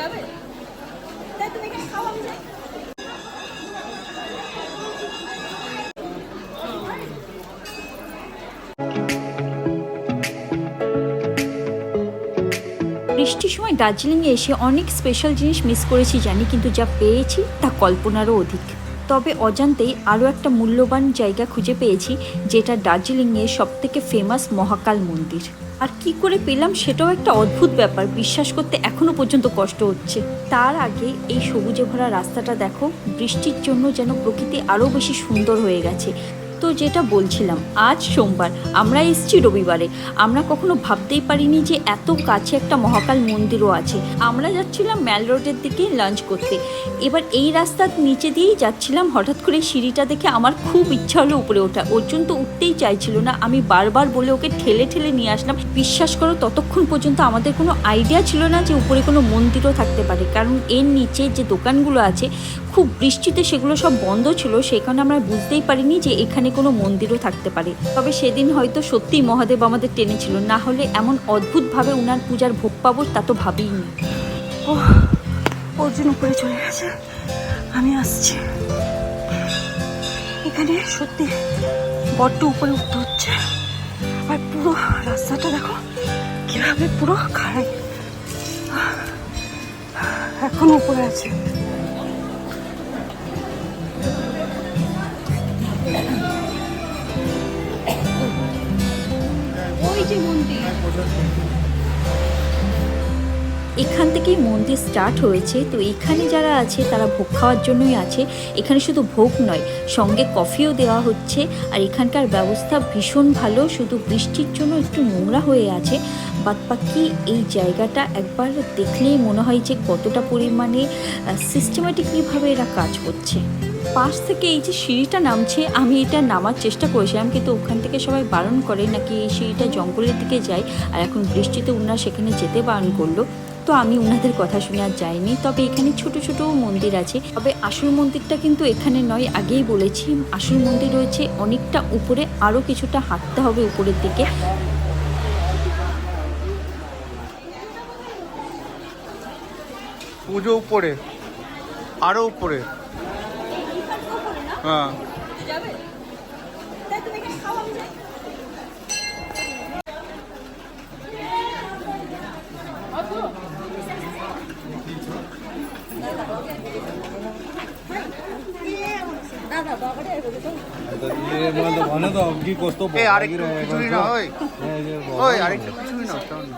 যাবে? তাই তুমি এখানে খাও আমি যাই বৃষ্টির সময় দার্জিলিংয়ে এসে অনেক স্পেশাল জিনিস মিস করেছি জানি, কিন্তু যা পেয়েছি তা কল্পনারও অধিক। তবে অজান্তেই আরও একটা মূল্যবান জায়গা খুঁজে পেয়েছি, যেটা দার্জিলিংয়ে সবথেকে ফেমাস মহাকাল মন্দির। আর কি করে পেলাম সেটাও একটা অদ্ভুত ব্যাপার। বিশ্বাস করতে এখনও পর্যন্ত কষ্ট হচ্ছে। তার আগে এই সবুজে ভরা রাস্তাটা দেখো, বৃষ্টির জন্য যেন প্রকৃতি আরও বেশি সুন্দর হয়ে গেছে। তো যেটা বলছিলাম, আজ সোমবার, আমরা এসেছি রবিবারে। আমরা কখনো ভাবতেই পারিনি যে এত কাছে একটা মহাকাল মন্দিরও আছে। আমরা যাচ্ছিলাম ম্যাল রোডের দিকে লাঞ্চ করতে। এবার এই রাস্তার নিচে দিয়েই যাচ্ছিলাম, হঠাৎ করে সিঁড়িটা দেখে আমার খুব ইচ্ছা হলো উপরে ওঠা। অর্জুন তো উঠতেই চাইছিল না, আমি বারবার বলে ওকে ঠেলে ঠেলে নিয়ে আসলাম। বিশ্বাস করো, ততক্ষণ পর্যন্ত আমাদের কোনো আইডিয়া ছিল না যে উপরে কোনো মন্দিরও থাকতে পারে। কারণ এর নিচে যে দোকানগুলো আছে, খুব বৃষ্টিতে সেগুলো সব বন্ধ ছিল, সেই কারণে আমরা বুঝতেই পারিনি যে এখানে কোনো মন্দিরও থাকতে পারে। তবে সেদিন হয়তো সত্যিই মহাদেব আমাদের টেনেছিল না হলে এমন অদ্ভুতভাবে উনার পূজার ভোগ পাবো তা তো ভাবিনি ও অর্জুন উপরে চলে গেছে। আমি আসছি। এখানে সত্যি বড্ড উপরে উঠতে হচ্ছে। আর পুরো রাস্তাটা দেখো, কীভাবে পুরো খাড়াই। এখন উপরে আছে। এখান থেকেই মন্দির স্টার্ট হয়েছে। তো এখানে যারা আছে, তারা ভোগ খাওয়ার জন্যই আছে। এখানে শুধু ভোগ নয়, সঙ্গে কফিও দেওয়া হচ্ছে। আর এখানকার ব্যবস্থা ভীষণ ভালো, শুধু বৃষ্টির জন্য একটু নোংরা হয়ে আছে। বাদ বাকি এই জায়গাটা একবার দেখলেই মনে হয় যে কতটা পরিমাণে সিস্টেমেটিকলিভাবে এরা কাজ করছে। পাশ থেকে এই যে সিঁড়িটা নামছে, আমি এটা নামার চেষ্টা করেছিলাম, কিন্তু ওখান থেকে সবাই বারণ করে নাকি এই সিঁড়িটা জঙ্গলের দিকে যায়, আর এখন বৃষ্টিতে উনারা সেখানে যেতে বারণ করল। তো আমি ওনাদের কথা শুনে আর যাইনি। তবে এখানে ছোট ছোট মন্দির আছে। তবে আসল মন্দিরটা কিন্তু এখানে নয়, আগেই বলেছি। আসল মন্দির রয়েছে অনেকটা উপরে আরও কিছুটা হাঁটতে হবে উপরের দিকে। পুজো উপরে, আরও উপরে। হ্যাঁ। যাবে তাই তুমি এখানে খাও আমি যাই দাদা বাবারে মানে মানে তো কি কষ্ট এই আরেকটু খিচুড়ি না ওই ওই আরেকটু খিচুড়ি না তেমন না।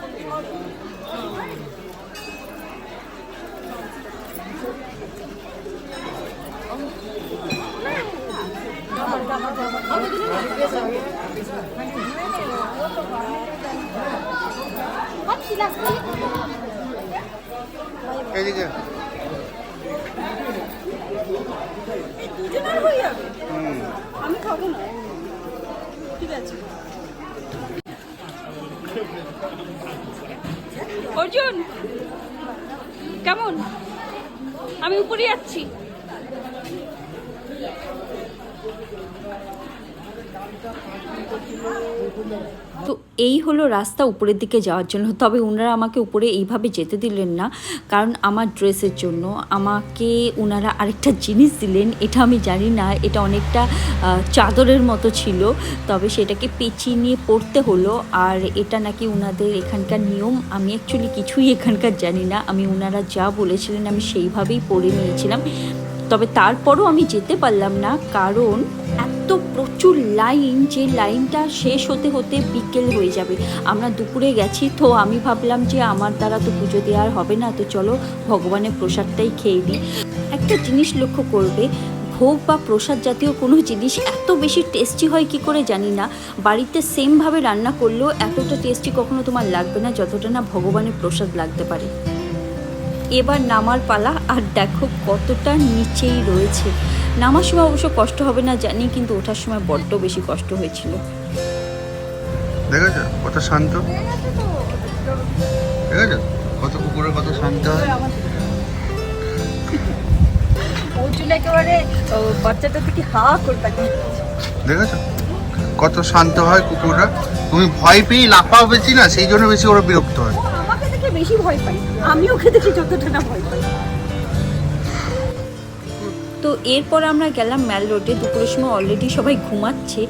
এইদিকে দুজনের হয়ে যাবে আমি খাব না। ঠিক আছে। অর্জুন কেমন? আমি উপরে যাচ্ছি। তো এই হলো রাস্তা উপরের দিকে যাওয়ার জন্য। তবে ওনারা আমাকে উপরে এইভাবে যেতে দিলেন না, কারণ আমার ড্রেসের জন্য। আমাকে ওনারা আরেকটা জিনিস দিলেন, এটা আমি জানি না, এটা অনেকটা চাদরের মতো ছিল, তবে সেটাকে পেঁচিয়ে নিয়ে পড়তে হলো, আর এটা নাকি ওনাদের এখানকার নিয়ম, আমি অ্যাকচুয়ালি কিছুই এখানকার জানি না। আমি ওনারা যা বলেছিলেন আমি সেইভাবেই পড়ে নিয়েছিলাম। তবে তারপরও আমি যেতে পারলাম না, কারণ এত প্রচুর লাইন, যে লাইনটা শেষ হতে হতে বিকেল হয়ে যাবে। আমরা দুপুরে গেছি, তো আমি ভাবলাম যে আমার দ্বারা তো পুজো দেওয়ার হবে না, তো চলো ভগবানের প্রসাদটাই খেয়ে দিই। একটা জিনিস লক্ষ্য করবে, ভোগ বা প্রসাদ জাতীয় কোনো জিনিস এত বেশি টেস্টি হয় কি করে জানি না। বাড়িতে সেমভাবে রান্না করলেও এতটা টেস্টি কখনো তোমার লাগবে না, যতটা না ভগবানের প্রসাদ লাগতে পারে। এবার নামার পালা, আর দেখো কতটা নিচেই রয়েছে। নামার সময় অবশ্য কষ্ট হবে না জানি কিন্তু ওঠার সময় বড্ড বেশি কষ্ট হয়েছিল। দেখেছ? কত শান্ত? দেখেছ? কত কুকুরের কত শান্ত? হয় অর্জুন একেবারে ও, বাচ্চাটা থেকে হা করে দেখেছ? কত শান্ত হয় কুকুররা? তুমি ভয় পেয়ে লাফাও বেশি না সেই জন্য বেশি ওরা বিরক্ত হয়। আমাকে দেখে বেশি ভয় পাই আমিও খেতে যতটা না ভয় পাই। তো এরপর আমরা গেলাম ম্যাল রোডে। দুপুরের সময় অলরেডি সবাই ঘুমাচ্ছে।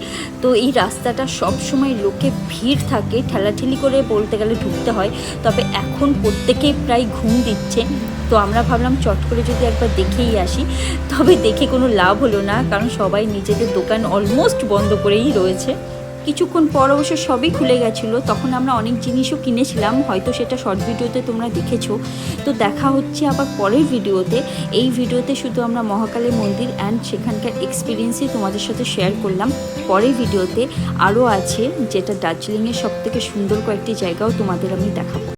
তো এই রাস্তাটা সব সময় লোকে ভিড় থাকে, ঠেলাঠেলি করে বলতে গেলে ঢুকতে হয়। তবে এখন প্রত্যেকেই প্রায় ঘুম দিচ্ছে। তো আমরা ভাবলাম চট করে যদি একবার দেখেই আসি। তবে দেখে কোনো লাভ হলো না, কারণ সবাই নিজেদের দোকান অলমোস্ট বন্ধ করেই রয়েছে। কিছুক্ষণ পর অবশ্য সবই খুলে গেছিল। তখন আমরা অনেক জিনিসও কিনেছিলাম, হয়তো সেটা শর্ট ভিডিওতে তোমরা দেখেছ। তো দেখা হচ্ছে আবার পরের ভিডিওতে এই ভিডিওতে শুধু আমরা মহাকালী মন্দির অ্যান্ড সেখানকার এক্সপিরিয়েন্সই তোমাদের সাথে শেয়ার করলাম। পরের ভিডিওতে আরও আছে, যেটা দার্জিলিংয়ের সব থেকে সুন্দর কয়েকটি জায়গাও তোমাদের আমি দেখাবো।